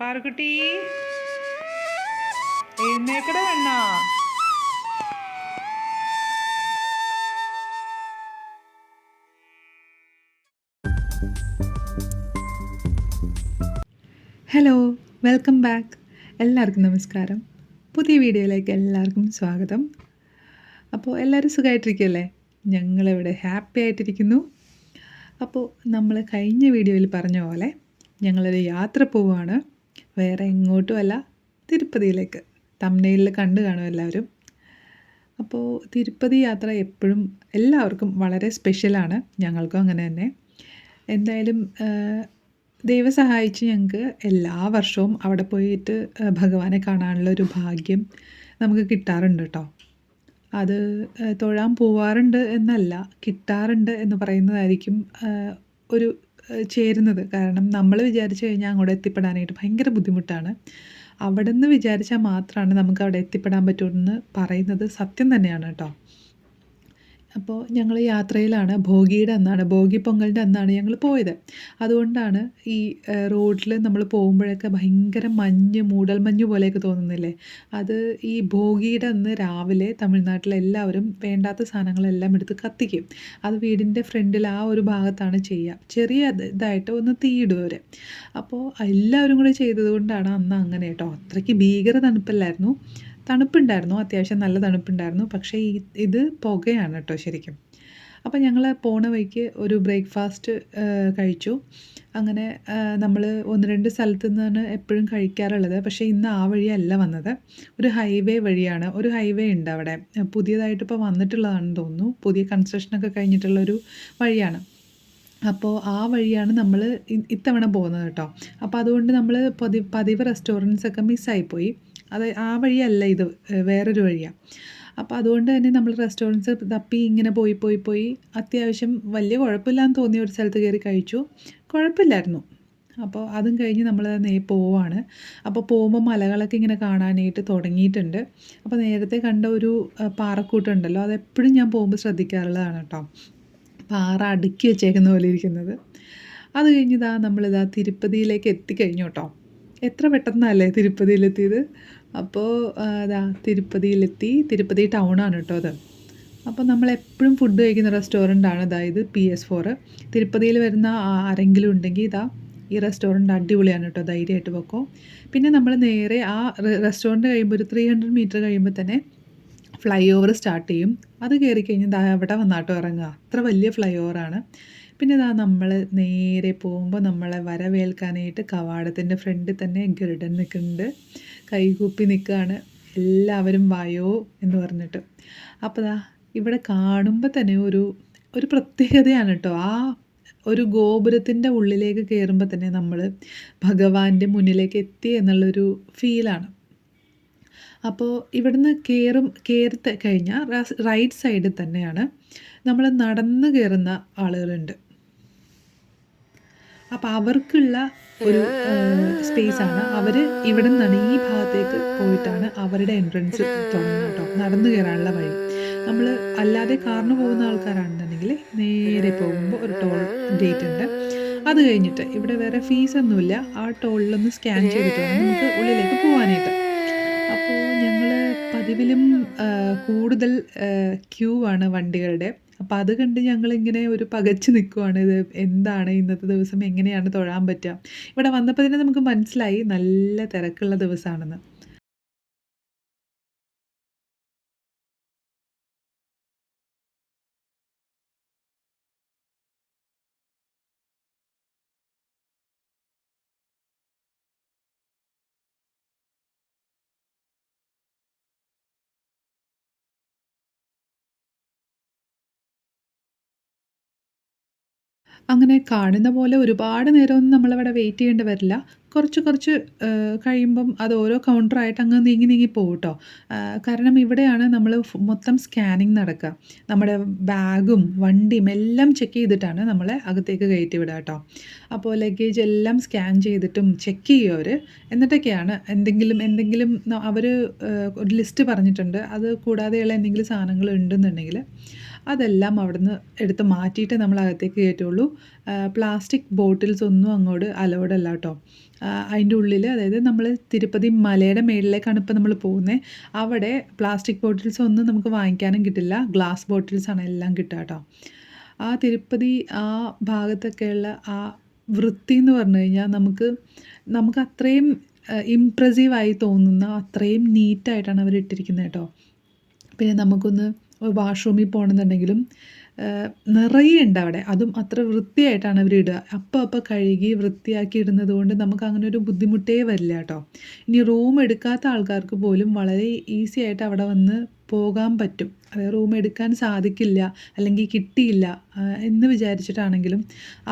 പാറുക്കുട്ടി എഴുന്നേക്കട വേണ്ട hello welcome back എല്ലാവർക്കും നമസ്കാരം. പുതിയ വീഡിയോയിലേക്ക് എല്ലാവർക്കും സ്വാഗതം. അപ്പോൾ എല്ലാവരും സുഖമായിട്ടിരിക്കുമല്ലേ ഞങ്ങളിവിടെ ഹാപ്പി ആയിട്ടിരിക്കുന്നു. അപ്പോൾ നമ്മൾ കഴിഞ്ഞ വീഡിയോയിൽ പറഞ്ഞ പോലെ ഞങ്ങളൊരു യാത്ര പോവുകയാണ് വേറെ എങ്ങോട്ടുമല്ല തിരുപ്പതിയിലേക്ക്. തമ്മനയിൽ കണ്ടു കാണും എല്ലാവരും. അപ്പോൾ തിരുപ്പതി യാത്ര എപ്പോഴും എല്ലാവർക്കും വളരെ സ്പെഷ്യലാണ് ഞങ്ങൾക്കും അങ്ങനെ തന്നെ. എന്തായാലും ദൈവം സഹായിച്ച് ഞങ്ങൾക്ക് എല്ലാ വർഷവും അവിടെ പോയിട്ട് ഭഗവാനെ കാണാനുള്ള ഒരു ഭാഗ്യം നമുക്ക് കിട്ടാറുണ്ട് കേട്ടോ അത് തൊഴാൻ പോവാറുണ്ട് എന്നല്ല കിട്ടാറുണ്ട് എന്ന് പറയുന്നതായിരിക്കും ഒരു ചേരുന്നത്. കാരണം നമ്മൾ വിചാരിച്ചു കഴിഞ്ഞാൽ അങ്ങോട്ട് എത്തിപ്പെടാനായിട്ട് ഭയങ്കര ബുദ്ധിമുട്ടാണ്. അവിടെ നിന്ന് വിചാരിച്ചാൽ മാത്രമാണ് നമുക്ക് അവിടെ എത്തിപ്പെടാൻ പറ്റുമെന്ന് പറയുന്നത് സത്യം തന്നെയാണ് കേട്ടോ അപ്പോൾ ഞങ്ങൾ യാത്രയിലാണ്. ഭോഗിയുടെ അന്നാണ്. ഭോഗി പൊങ്കലിന്റെ അന്നാണ് ഞങ്ങൾ പോയത്. അതുകൊണ്ടാണ് ഈ റോഡിൽ നമ്മൾ പോകുമ്പോഴൊക്കെ ഭയങ്കര മഞ്ഞ് മൂടൽ മഞ്ഞ് പോലെയൊക്കെ തോന്നുന്നില്ലേ? അത് ഈ ഭോഗിയുടെ അന്ന് രാവിലെ തമിഴ്നാട്ടിലെ എല്ലാവരും വേണ്ടാത്ത സാധനങ്ങളെല്ലാം എടുത്ത് കത്തിക്കും. അത് വീടിന്റെ ഫ്രണ്ടിൽ ആ ഒരു ഭാഗത്താണ് ചെയ്യുക ചെറിയ ഇത് ഇതായിട്ട് ഒന്ന് തീയിടും അവർ അപ്പോൾ എല്ലാവരും കൂടെ ചെയ്തത് കൊണ്ടാണ് അന്ന് അങ്ങനെ കേട്ടോ. അത്രയ്ക്ക് ഭീകര തണുപ്പല്ലായിരുന്നു. തണുപ്പുണ്ടായിരുന്നു അത്യാവശ്യം നല്ല തണുപ്പുണ്ടായിരുന്നു. പക്ഷേ ഈ ഇത് പുകയാണ് കേട്ടോ ശരിക്കും. അപ്പോൾ ഞങ്ങൾ പോണ വഴിക്ക് ഒരു ബ്രേക്ക്ഫാസ്റ്റ് കഴിച്ചു. അങ്ങനെ നമ്മൾ ഒന്ന് രണ്ട് സ്ഥലത്തു നിന്നാണ് എപ്പോഴും കഴിക്കാറുള്ളത്. പക്ഷേ ഇന്ന് ആ വഴിയല്ല വന്നത്. ഒരു ഹൈവേ വഴിയാണ്. ഒരു ഹൈവേ ഉണ്ട് അവിടെ. പുതിയതായിട്ട് ഇപ്പോൾ വന്നിട്ടുള്ളതാണെന്ന് തോന്നുന്നു. പുതിയ കൺസ്ട്രക്ഷനൊക്കെ കഴിഞ്ഞിട്ടുള്ളൊരു വഴിയാണ്. അപ്പോൾ ആ വഴിയാണ് നമ്മൾ ഇത്തവണ പോകുന്നത് കേട്ടോ. അപ്പോൾ അതുകൊണ്ട് നമ്മൾ പതി പതിവ് റെസ്റ്റോറന്റ്സ് ഒക്കെ മിസ്സായിപ്പോയി. അത് ആ വഴിയല്ല ഇത് വേറൊരു വഴിയാണ് അപ്പോൾ അതുകൊണ്ട് തന്നെ നമ്മൾ റെസ്റ്റോറന്റ്സ് തപ്പി ഇങ്ങനെ പോയി പോയി പോയി അത്യാവശ്യം വലിയ കുഴപ്പമില്ലാന്ന് തോന്നിയ ഒരു സ്ഥലത്ത് കയറി കഴിച്ചു. കുഴപ്പമില്ലായിരുന്നു. അപ്പോൾ അതും കഴിഞ്ഞ് നമ്മൾ നേ പോവാണ്. അപ്പോൾ പോകുമ്പോൾ മലകളൊക്കെ ഇങ്ങനെ കാണാനായിട്ട് തുടങ്ങിയിട്ടുണ്ട്. അപ്പോൾ നേരത്തെ കണ്ട ഒരു പാറക്കൂട്ടുണ്ടല്ലോ അതെപ്പോഴും ഞാൻ പോകുമ്പോൾ ശ്രദ്ധിക്കാറുള്ളതാണ് കേട്ടോ. പാറ അടുക്കി വെച്ചേക്കുന്ന പോലെ ഇരിക്കുന്നത്. അത് കഴിഞ്ഞിതാ നമ്മളിതാ തിരുപ്പതിയിലേക്ക് എത്തിക്കഴിഞ്ഞു കേട്ടോ. എത്ര പെട്ടെന്നല്ലേ തിരുപ്പതിയിലെത്തിയത്? അപ്പോൾ അതാ തിരുപ്പതിയിലെത്തി. തിരുപ്പതി ടൗണാണ് കേട്ടോ അത്. അപ്പോൾ നമ്മൾ എപ്പോഴും ഫുഡ് കഴിക്കുന്ന റെസ്റ്റോറന്റ് ആണ് അതായത് പി എസ് ഫോർ തിരുപ്പതിയിൽ വരുന്ന ആരെങ്കിലും ഉണ്ടെങ്കിൽ ഇതാ ഈ റെസ്റ്റോറന്റ് അടിപൊളിയാണ് കേട്ടോ ധൈര്യമായിട്ട് വെക്കോ പിന്നെ നമ്മൾ നേരെ ആ റെസ്റ്റോറന്റ് കഴിയുമ്പോൾ ഒരു ത്രീ ഹൺഡ്രഡ് മീറ്റർ കഴിയുമ്പോൾ തന്നെ ഫ്ലൈ ഓവർ സ്റ്റാർട്ട് ചെയ്യും. അത് കയറി കഴിഞ്ഞാൽ അവിടെ വന്നാട്ടോ ഇറങ്ങുക. അത്ര വലിയ ഫ്ലൈ ഓവറാണ് പിന്നെ ഇതാ നമ്മൾ നേരെ പോകുമ്പോൾ നമ്മളെ വരവേൽക്കാനായിട്ട് കവാടത്തിന്റെ ഫ്രണ്ടിൽ തന്നെ ഗരുഡൻ നിൽക്കുന്നുണ്ട്. കൈകൂപ്പി നിൽക്കുകയാണ്. എല്ലാവരും വായോ എന്ന് പറഞ്ഞിട്ട്. അപ്പോൾ ദാ ഇവിടെ കാണുമ്പോൾ തന്നെ ഒരു ഒരു പ്രത്യേകതയാണ് കേട്ടോ. ആ ഒരു ഗോപുരത്തിന്റെ ഉള്ളിലേക്ക് കയറുമ്പോൾ തന്നെ നമ്മൾ ഭഗവാന്റെ മുന്നിലേക്ക് എത്തി എന്നുള്ളൊരു ഫീലാണ്. അപ്പോൾ ഇവിടുന്ന് കയറും കയറി കഴിഞ്ഞാൽ റൈറ്റ് സൈഡിൽ തന്നെയാണ് നമ്മൾ നടന്ന് കയറുന്ന ആളുകളുണ്ട്. അപ്പോൾ അവർക്കുള്ള ഒരു സ്പേസ് ആണ്. അവർ ഇവിടെ നിന്നാണ് ഈ ഭാഗത്തേക്ക് പോയിട്ടാണ് അവരുടെ എൻട്രൻസ് തുടങ്ങുന്നത് കേട്ടോ. നടന്നു കയറാനുള്ള വഴി. നമ്മൾ അല്ലാതെ കാറിന് പോകുന്ന ആൾക്കാരാണെന്നുണ്ടെങ്കിൽ നേരെ പോകുമ്പോൾ ഒരു ടോൾ ഡേറ്റ് ഉണ്ട്. അത് കഴിഞ്ഞിട്ട് ഇവിടെ വേറെ ഫീസ് ഒന്നുമില്ല. ആ ടോളിലൊന്ന് സ്കാൻ ചെയ്തിട്ടാണ് നമുക്ക് ഉള്ളിലേക്ക് പോകാനായിട്ട് അപ്പോൾ ഞങ്ങൾ പതിവിലും കൂടുതൽ ക്യൂ ആണ് വണ്ടികളുടെ. അപ്പോൾ അത് കണ്ട് ഞങ്ങളിങ്ങനെ ഒരു പകച്ച് നിൽക്കുവാണ് ഇത് എന്താണ് ഇന്നത്തെ ദിവസം? എങ്ങനെയാണ് തൊഴാൻ പറ്റുക ഇവിടെ വന്നപ്പോൾ തന്നെ നമുക്ക് മനസ്സിലായി. നല്ല തിരക്കുള്ള ദിവസമാണെന്ന് അങ്ങനെ കാണുന്ന പോലെ ഒരുപാട് നേരമൊന്നും നമ്മളവിടെ വെയിറ്റ് ചെയ്യേണ്ടി വരില്ല. കുറച്ച് കുറച്ച് കഴിയുമ്പം അത് ഓരോ കൗണ്ടറായിട്ട് അങ്ങ് നീങ്ങി നീങ്ങി പോകും ട്ടോ. കാരണം ഇവിടെയാണ് നമ്മൾ മൊത്തം സ്കാനിങ് നടക്കുക. നമ്മുടെ ബാഗും വണ്ടിയും എല്ലാം ചെക്ക് ചെയ്തിട്ടാണ് നമ്മളെ അകത്തേക്ക് കയറ്റി വിടുക കേട്ടോ അപ്പോൾ ലഗേജ് എല്ലാം സ്കാൻ ചെയ്തിട്ടും ചെക്ക് ചെയ്യും അവർ എന്നിട്ടൊക്കെയാണ് എന്തെങ്കിലും എന്തെങ്കിലും അവർ ഒരു ലിസ്റ്റ് പറഞ്ഞിട്ടുണ്ട്. അത് കൂടാതെയുള്ള എന്തെങ്കിലും സാധനങ്ങൾ ഉണ്ടെന്നുണ്ടെങ്കിൽ അതെല്ലാം അവിടുന്ന് എടുത്ത് മാറ്റിയിട്ടേ നമ്മളകത്തേക്ക് കയറ്റുള്ളൂ. ആഹ്, പ്ലാസ്റ്റിക് ബോട്ടിൽസ് ഒന്നും അങ്ങോട്ട് അലൗഡ് അല്ല ട്ടോ. അതിന്റെ ഉള്ളിൽ അതായത് നമ്മൾ തിരുപ്പതി മലയുടെ മേളിലേക്കാണ് ഇപ്പം നമ്മൾ പോകുന്നത് അവിടെ പ്ലാസ്റ്റിക് ബോട്ടിൽസ് ഒന്നും നമുക്ക് വാങ്ങിക്കാനും കിട്ടില്ല. ഗ്ലാസ് ബോട്ടിൽസാണ് എല്ലാം കിട്ടുക കേട്ടോ ആ തിരുപ്പതി ആ ഭാഗത്തൊക്കെയുള്ള ആ വൃത്തി എന്ന് പറഞ്ഞു കഴിഞ്ഞാൽ നമുക്ക് നമുക്ക് അത്രയും ഇംപ്രസീവായി തോന്നുന്ന അത്രയും നീറ്റായിട്ടാണ് അവർ ഇട്ടിരിക്കുന്നത് ട്ടോ. പിന്നെ നമുക്കൊന്ന് വാഷ്റൂമിൽ പോകണമെന്നുണ്ടെങ്കിലും ഏഹ്, ഉണ്ട് അവിടെ അതും അത്ര വൃത്തിയായിട്ടാണ് അവർ ഇടുക. അപ്പം അപ്പം കഴുകി വൃത്തിയാക്കി ഇടുന്നത് കൊണ്ട് നമുക്ക് അങ്ങനെ ഒരു ബുദ്ധിമുട്ടേ വരില്ല കേട്ടോ ഇനി റൂം എടുക്കാത്ത ആൾക്കാർക്ക് പോലും വളരെ ഈസി ആയിട്ട് അവിടെ വന്ന് പോകാൻ പറ്റും. അതായത് റൂം എടുക്കാൻ സാധിക്കില്ല അല്ലെങ്കിൽ കിട്ടിയില്ല എന്ന് വിചാരിച്ചിട്ടാണെങ്കിലും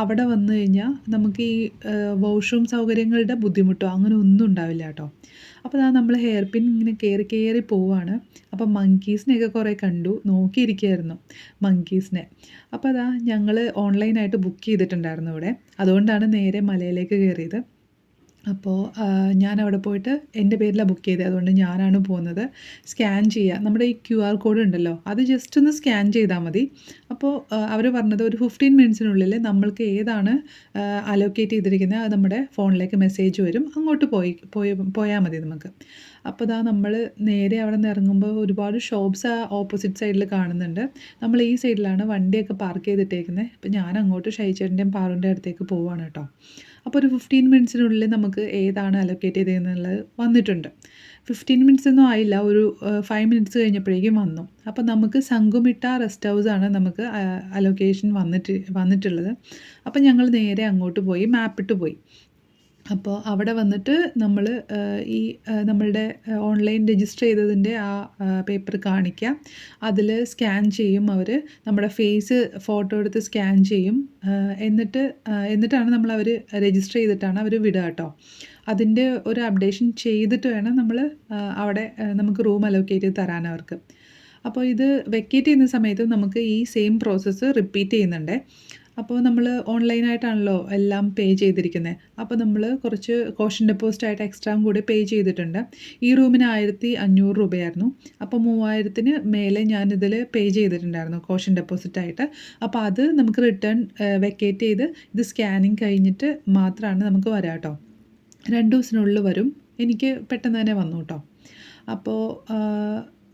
അവിടെ വന്നു കഴിഞ്ഞാൽ നമുക്ക് ഈ വാഷ്റൂം സൗകര്യങ്ങളുടെ ബുദ്ധിമുട്ടോ അങ്ങനെ ഒന്നും ഉണ്ടാവില്ല ട്ടോ. അപ്പോൾ അതാ നമ്മൾ ഹെയർ പിൻ ഇങ്ങനെ കയറി കയറി പോവാണ്. അപ്പം മങ്കീസിനെയൊക്കെ കുറേ കണ്ടു. നോക്കിയിരിക്കുകയായിരുന്നു മങ്കീസിനെ. അപ്പോൾ അതാ ഞങ്ങൾ ഓൺലൈനായിട്ട് ബുക്ക് ചെയ്തിട്ടുണ്ടായിരുന്നു ഇവിടെ. അതുകൊണ്ടാണ് നേരെ മലയിലേക്ക് കയറിയത്. അപ്പോൾ ഞാൻ അവിടെ പോയിട്ട് എന്റെ പേരിലാണ് ബുക്ക് ചെയ്തത്. അതുകൊണ്ട് ഞാനാണ് പോകുന്നത്. സ്കാൻ ചെയ്യുക. നമ്മുടെ ഈ ക്യു ആർ കോഡ് ഉണ്ടല്ലോ അത് ജസ്റ്റ് ഒന്ന് സ്കാൻ ചെയ്താൽ മതി. അപ്പോൾ അവർ പറഞ്ഞത് ഒരു 15 മിനിറ്റ്സിനുള്ളിൽ നമ്മൾക്ക് ഏതാണ് അലോക്കേറ്റ് ചെയ്തിരിക്കുന്നത് അത് നമ്മുടെ ഫോണിലേക്ക് മെസ്സേജ് വരും. അങ്ങോട്ട് പോയി പോയാൽ മതി നമുക്ക്. അപ്പോൾ ദാ നമ്മൾ നേരെ അവിടെ നിന്ന് ഇറങ്ങുമ്പോൾ ഒരുപാട് ഷോപ്സ് ആ ഓപ്പോസിറ്റ് സൈഡിൽ കാണുന്നുണ്ട്. നമ്മൾ ഈ സൈഡിലാണ് വണ്ടിയൊക്കെ പാർക്ക് ചെയ്തിട്ടേക്കുന്നത്. അപ്പോൾ ഞാൻ അങ്ങോട്ട് ഷൈചേട്ടന്റെയും പാറുവിന്റെ അടുത്തേക്ക് പോവാണ് കേട്ടോ അപ്പോൾ ഒരു 15 മിനിറ്റ്സിനുള്ളിൽ നമുക്ക് ഏതാണ് അലോക്കേറ്റ് ചെയ്തതെന്നുള്ളത് വന്നിട്ടുണ്ട്. 15 മിനിറ്റ്സ് ഒന്നും ആയില്ല. ഒരു ഫൈവ് 5 മിനിറ്റ്സ് കഴിഞ്ഞപ്പോഴേക്കും വന്നു. അപ്പോൾ നമുക്ക് സംഘുമിട്ട റെസ്റ്റ് ആണ് നമുക്ക് അലോക്കേഷൻ വന്നിട്ട് വന്നിട്ടുള്ളത്. അപ്പോൾ ഞങ്ങൾ നേരെ അങ്ങോട്ട് പോയി മാപ്പിട്ട് പോയി. അപ്പോൾ അവിടെ വന്നിട്ട് നമ്മൾ ഈ നമ്മളുടെ ഓൺലൈൻ രജിസ്റ്റർ ചെയ്തതിന്റെ ആ പേപ്പർ കാണിക്കുക. അതിൽ സ്കാൻ ചെയ്യും അവർ നമ്മുടെ ഫേസ് ഫോട്ടോ എടുത്ത് സ്കാൻ ചെയ്യും. എന്നിട്ട് എന്നിട്ടാണ് നമ്മൾ അവർ രജിസ്റ്റർ ചെയ്തിട്ടാണ് അവർ വിടുക കേട്ടോ അതിന്റെ ഒരു അപ്ഡേഷൻ ചെയ്തിട്ട് വേണം നമ്മൾ അവിടെ നമുക്ക് റൂം അലോക്കേറ്റ് ചെയ്ത് തരാൻ അവർക്ക്. അപ്പോൾ ഇത് വെക്കേറ്റ് ചെയ്യുന്ന സമയത്ത് നമുക്ക് ഈ സെയിം പ്രോസസ്സ് റിപ്പീറ്റ് ചെയ്യുന്നുണ്ടേ. അപ്പോൾ നമ്മൾ ഓൺലൈനായിട്ടാണല്ലോ എല്ലാം പേ ചെയ്തിരിക്കുന്നത്. അപ്പോൾ നമ്മൾ കുറച്ച് കോഷൻ ഡെപ്പോസിറ്റ് ആയിട്ട് എക്സ്ട്രാ കൂടി പേ ചെയ്തിട്ടുണ്ട്. ഈ റൂമിന് 1500 രൂപയായിരുന്നു. അപ്പോൾ 3000ത്തിന് മേലെ ഞാനിതിൽ പേ ചെയ്തിട്ടുണ്ടായിരുന്നു കോഷൻ ഡെപ്പോസിറ്റ് ആയിട്ട്. അപ്പോൾ അത് നമുക്ക് റിട്ടേൺ വെക്കേറ്റ് ചെയ്ത് ഇത് സ്കാനിങ് കഴിഞ്ഞിട്ട് മാത്രമാണ് നമുക്ക് വരാം കേട്ടോ രണ്ട് ദിവസത്തിനുള്ളിൽ വരും. എനിക്ക് പെട്ടെന്ന് തന്നെ വന്നു കേട്ടോ അപ്പോൾ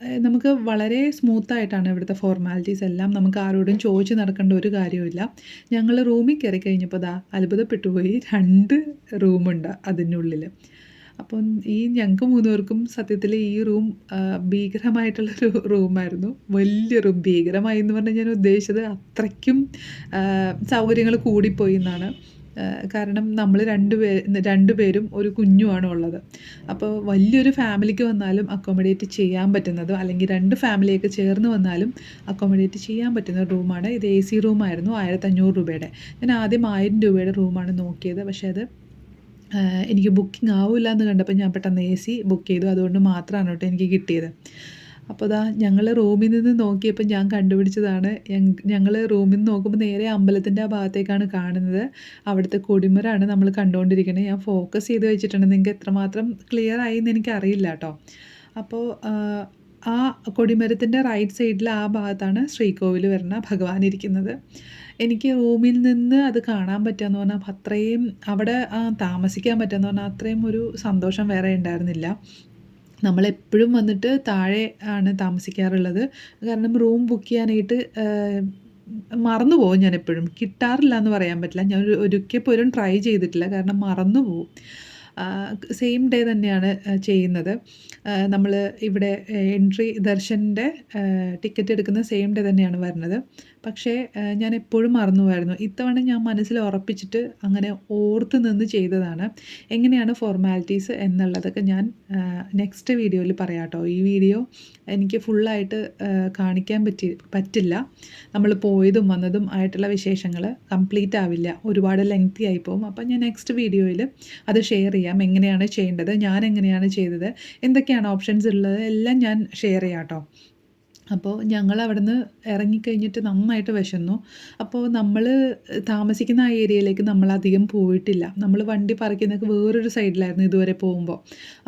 നമുക്ക് വളരെ സ്മൂത്തായിട്ടാണ് ഇവിടുത്തെ ഫോർമാലിറ്റീസ് എല്ലാം. നമുക്ക് ആരോടും ചോദിച്ച് നടക്കേണ്ട ഒരു കാര്യമില്ല ഞങ്ങൾ റൂമിൽ കയറി കഴിഞ്ഞപ്പോൾ ദാ അത്ഭുതപ്പെട്ടു പോയി. രണ്ട് റൂമുണ്ട് അതിനുള്ളിൽ അപ്പം ഈ ഞങ്ങൾക്ക് 3 പേർക്കും സത്യത്തിൽ ഈ റൂം ഭീകരമായിട്ടുള്ളൊരു റൂമായിരുന്നു. വലിയ റൂം. ഭീകരമായി എന്ന് പറഞ്ഞാൽ ഞാൻ ഉദ്ദേശിച്ചത് അത്രയ്ക്കും സൗകര്യങ്ങൾ കൂടിപ്പോയി എന്നാണ്. കാരണം നമ്മൾ 2 പേ 2 പേരും ഒരു കുഞ്ഞുമാണ് ഉള്ളത്. അപ്പോൾ വലിയൊരു ഫാമിലിക്ക് വന്നാലും അക്കോമഡേറ്റ് ചെയ്യാൻ പറ്റുന്നത് അല്ലെങ്കിൽ രണ്ട് ഫാമിലിയൊക്കെ ചേർന്ന് വന്നാലും അക്കോമഡേറ്റ് ചെയ്യാൻ പറ്റുന്ന റൂമാണ്. ഇത് എ സി റൂമായിരുന്നു. 1500 രൂപയുടെ. ഞാൻ ആദ്യം ആയിരം രൂപയുടെ റൂമാണ് നോക്കിയത്. പക്ഷേ അത് എനിക്ക് ബുക്കിംഗ് ആവില്ല എന്ന് കണ്ടപ്പോൾ ഞാൻ പെട്ടെന്ന് എ സി ബുക്ക് ചെയ്തു. അതുകൊണ്ട് മാത്രമാണ് കേട്ടോ എനിക്ക് കിട്ടിയത്. അപ്പോൾ ദാ ഞങ്ങൾ റൂമിൽ നിന്ന് നോക്കിയപ്പോൾ ഞാൻ കണ്ടുപിടിച്ചതാണ്. ഞങ്ങൾ റൂമിൽ നിന്ന് നോക്കുമ്പോൾ നേരെ അമ്പലത്തിന്റെ ആ ഭാഗത്തേക്കാണ് കാണുന്നത്. അവിടുത്തെ കൊടിമരമാണ് നമ്മൾ കണ്ടുകൊണ്ടിരിക്കുന്നത്. ഞാൻ ഫോക്കസ് ചെയ്ത് വെച്ചിട്ടുണ്ട്. നിങ്ങൾക്ക് എത്രമാത്രം ക്ലിയർ ആയി എന്ന് എനിക്കറിയില്ല കേട്ടോ അപ്പോൾ ആ കൊടിമരത്തിന്റെ റൈറ്റ് സൈഡിൽ ആ ഭാഗത്താണ് ശ്രീകോവിൽ വരുന്ന ഭഗവാൻ ഇരിക്കുന്നത്. എനിക്ക് റൂമിൽ നിന്ന് അത് കാണാൻ പറ്റുകയെന്ന് പറഞ്ഞാൽ അത്രയും അവിടെ താമസിക്കാൻ പറ്റുകയെന്ന് പറഞ്ഞാൽ അത്രയും ഒരു സന്തോഷം വേറെ ഉണ്ടായിരുന്നില്ല. നമ്മളെപ്പോഴും വന്നിട്ട് താഴെ ആണ് താമസിക്കാറുള്ളത്. കാരണം റൂം ബുക്ക് ചെയ്യാനായിട്ട് മറന്നു പോകും ഞാൻ എപ്പോഴും. കിട്ടാറില്ല എന്ന് പറയാൻ പറ്റില്ല. ഞാൻ ഒരു ഒരിക്കൽ പോലും ട്രൈ ചെയ്തിട്ടില്ല. കാരണം മറന്നു പോകും. സെയിം ഡേ തന്നെയാണ് ചെയ്യുന്നത്. നമ്മൾ ഇവിടെ എൻട്രി ദർശന്റെ ടിക്കറ്റ് എടുക്കുന്ന സെയിം ഡേ തന്നെയാണ് വരുന്നത്. പക്ഷേ ഞാൻ എപ്പോഴും മറന്നു പോയിരുന്നു ഇത്തവണ ഞാൻ മനസ്സിൽ ഉറപ്പിച്ചിട്ട് അങ്ങനെ ഓർത്ത് നിന്ന് ചെയ്തതാണ്. എങ്ങനെയാണ് ഫോർമാലിറ്റീസ് എന്നുള്ളതൊക്കെ ഞാൻ നെക്സ്റ്റ് വീഡിയോയിൽ പറയാം കേട്ടോ. ഈ വീഡിയോ എനിക്ക് ഫുള്ളായിട്ട് കാണിക്കാൻ പറ്റി പറ്റില്ല. നമ്മൾ പോയതും വന്നതും ആയിട്ടുള്ള വിശേഷങ്ങൾ കംപ്ലീറ്റ് ആവില്ല. ഒരുപാട് ലെങ്തി ആയി പോകും. അപ്പം ഞാൻ നെക്സ്റ്റ് വീഡിയോയിൽ അത് ഷെയർ ചെയ്യാം. എങ്ങനെയാണ് ചെയ്യേണ്ടത്? ഞാൻ എങ്ങനെയാണ് ചെയ്തത്? എന്തൊക്കെയാണ് ഓപ്ഷൻസ് ഉള്ളത്? എല്ലാം ഞാൻ ഷെയർ ചെയ്യാം കേട്ടോ. അപ്പോൾ ഞങ്ങൾ അവിടുന്ന് ഇറങ്ങിക്കഴിഞ്ഞിട്ട് നന്നായിട്ട് വിശന്നു. അപ്പോൾ നമ്മൾ താമസിക്കുന്ന ആ ഏരിയയിലേക്ക് നമ്മൾ അധികം പോയിട്ടില്ല. നമ്മൾ വണ്ടി പറിക്കുന്നൊക്കെ വേറൊരു സൈഡിലായിരുന്നു ഇതുവരെ പോകുമ്പോൾ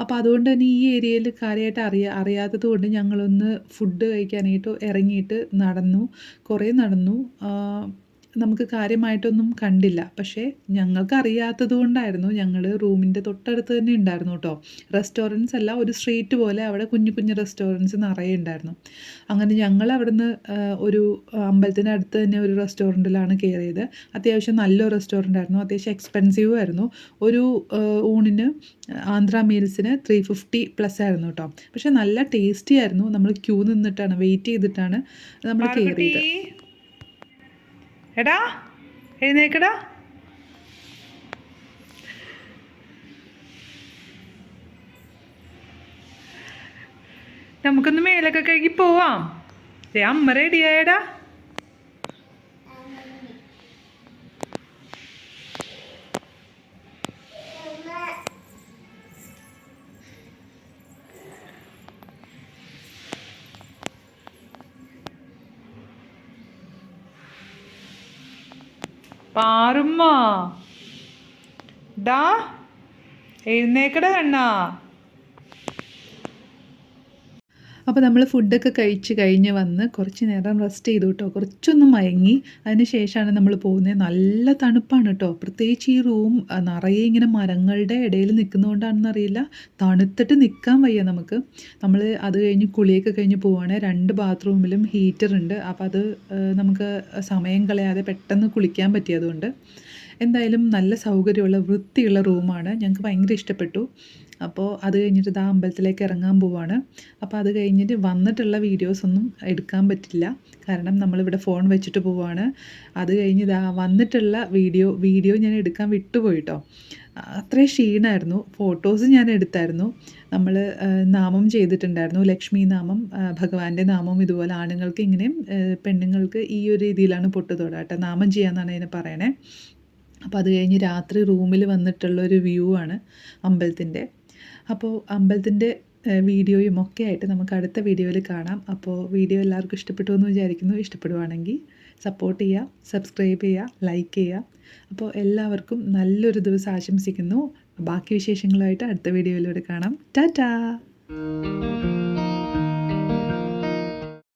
അപ്പോൾ അതുകൊണ്ട് തന്നെ ഈ ഏരിയയിൽ കാര്യമായിട്ട് അറിയാ അറിയാത്തത് കൊണ്ട് ഞങ്ങളൊന്ന് ഫുഡ് കഴിക്കാനായിട്ട് ഇറങ്ങിയിട്ട് നടന്നു. കുറേ നടന്നു. നമുക്ക് കാര്യമായിട്ടൊന്നും കണ്ടില്ല. പക്ഷേ ഞങ്ങൾക്ക് അറിയാത്തത് കൊണ്ടായിരുന്നു ഞങ്ങൾ റൂമിന്റെ തൊട്ടടുത്ത് തന്നെ ഉണ്ടായിരുന്നു കേട്ടോ. റെസ്റ്റോറന്റ്സ് അല്ല ഒരു സ്ട്രീറ്റ് പോലെ അവിടെ കുഞ്ഞു കുഞ്ഞു റെസ്റ്റോറന്റ്സ് നിറയെ ഉണ്ടായിരുന്നു. അങ്ങനെ ഞങ്ങൾ അവിടുന്ന് ഒരു അമ്പലത്തിന്റെ അടുത്ത് തന്നെ ഒരു റെസ്റ്റോറന്റിലാണ് കയറിയത്. അത്യാവശ്യം നല്ലൊരു റെസ്റ്റോറന്റ് ആയിരുന്നു അത്യാവശ്യം എക്സ്പെൻസീവ് ആയിരുന്നു. ഒരു ഊണിന് ആന്ധ്ര മീൽസിന് ത്രീ ഫിഫ്റ്റി പ്ലസ് ആയിരുന്നു കേട്ടോ. പക്ഷേ നല്ല ടേസ്റ്റി ആയിരുന്നു. നമ്മൾ ക്യൂ നിന്നിട്ടാണ് വെയിറ്റ് ചെയ്തിട്ടാണ് നമ്മൾ കയറിയത്. എടാ എഴുന്നേക്കടാ. നമുക്കൊന്ന് മേലൊക്കെ കഴുകി പോവാം. അമ്മ റെഡിയായടാ പാറുമ്മ. ഡാ എഴുന്നേക്കട കണ്ണാ. അപ്പോൾ നമ്മൾ ഫുഡൊക്കെ കഴിച്ച് കഴിഞ്ഞ് വന്ന് കുറച്ച് നേരം റെസ്റ്റ് ചെയ്തു കേട്ടോ കുറച്ചൊന്ന് മയങ്ങി. അതിന് ശേഷമാണ് നമ്മൾ പോകുന്നത്. നല്ല തണുപ്പാണ് കേട്ടോ പ്രത്യേകിച്ച് ഈ റൂം നിറയെ ഇങ്ങനെ മരങ്ങളുടെ ഇടയിൽ നിൽക്കുന്നതുകൊണ്ടാണെന്ന് അറിയില്ല. തണുത്തിട്ട് നിൽക്കാൻ വയ്യ നമുക്ക്. നമ്മൾ അത് കഴിഞ്ഞ് കുളിയൊക്കെ കഴിഞ്ഞ് പോവുകയാണ് രണ്ട് ബാത്റൂമിലും ഹീറ്റർ ഉണ്ട്. അപ്പോൾ അത് നമുക്ക് സമയം കളയാതെ പെട്ടെന്ന് കുളിക്കാൻ പറ്റിയതുകൊണ്ട്. എന്തായാലും നല്ല സൗകര്യമുള്ള വൃത്തിയുള്ള റൂമാണ് ഞങ്ങൾക്ക് ഭയങ്കര ഇഷ്ടപ്പെട്ടു. അപ്പോൾ അത് കഴിഞ്ഞിട്ട് ഇതാ അമ്പലത്തിലേക്ക് ഇറങ്ങാൻ പോവാണ്. അപ്പോൾ അത് കഴിഞ്ഞിട്ട് വന്നിട്ടുള്ള വീഡിയോസ് ഒന്നും എടുക്കാൻ പറ്റില്ല. കാരണം നമ്മളിവിടെ ഫോൺ വെച്ചിട്ട് പോവാണ്. അത് കഴിഞ്ഞ് ഇതാ വന്നിട്ടുള്ള വീഡിയോ വീഡിയോ ഞാൻ എടുക്കാൻ വിട്ടുപോയിട്ടോ. അത്രയും ക്ഷീണമായിരുന്നു ഫോട്ടോസ് ഞാൻ എടുത്തായിരുന്നു. നമ്മൾ നാമം ചെയ്തിട്ടുണ്ടായിരുന്നു. ലക്ഷ്മി നാമം ഭഗവാന്റെ നാമം ഇതുപോലെ ആണുങ്ങൾക്ക് ഇങ്ങനെയും പെണ്ണുങ്ങൾക്ക് ഈ ഒരു രീതിയിലാണ് പൊട്ട് തൊടാട്ടെ. നാമം ചെയ്യാന്നാണ് അതിനെ പറയണേ. അപ്പോൾ അത് കഴിഞ്ഞ് രാത്രി റൂമിൽ വന്നിട്ടുള്ള ഒരു വ്യൂ ആണ് അമ്പലത്തിന്റെ അപ്പോൾ അമ്പലത്തിന്റെ വീഡിയോയും ഒക്കെ ആയിട്ട് നമുക്ക് അടുത്ത വീഡിയോയിൽ കാണാം. അപ്പോൾ വീഡിയോ എല്ലാവർക്കും ഇഷ്ടപ്പെട്ടു എന്ന് വിചാരിക്കുന്നു. ഇഷ്ടപ്പെടുവാണെങ്കിൽ സപ്പോർട്ട് ചെയ്യുക സബ്സ്ക്രൈബ് ചെയ്യുക ലൈക്ക് ചെയ്യുക. അപ്പോൾ എല്ലാവർക്കും നല്ലൊരു ദിവസം ആശംസിക്കുന്നു. ബാക്കി വിശേഷങ്ങളുമായിട്ട് അടുത്ത വീഡിയോയിലൂടെ കാണാം. ടാറ്റാ!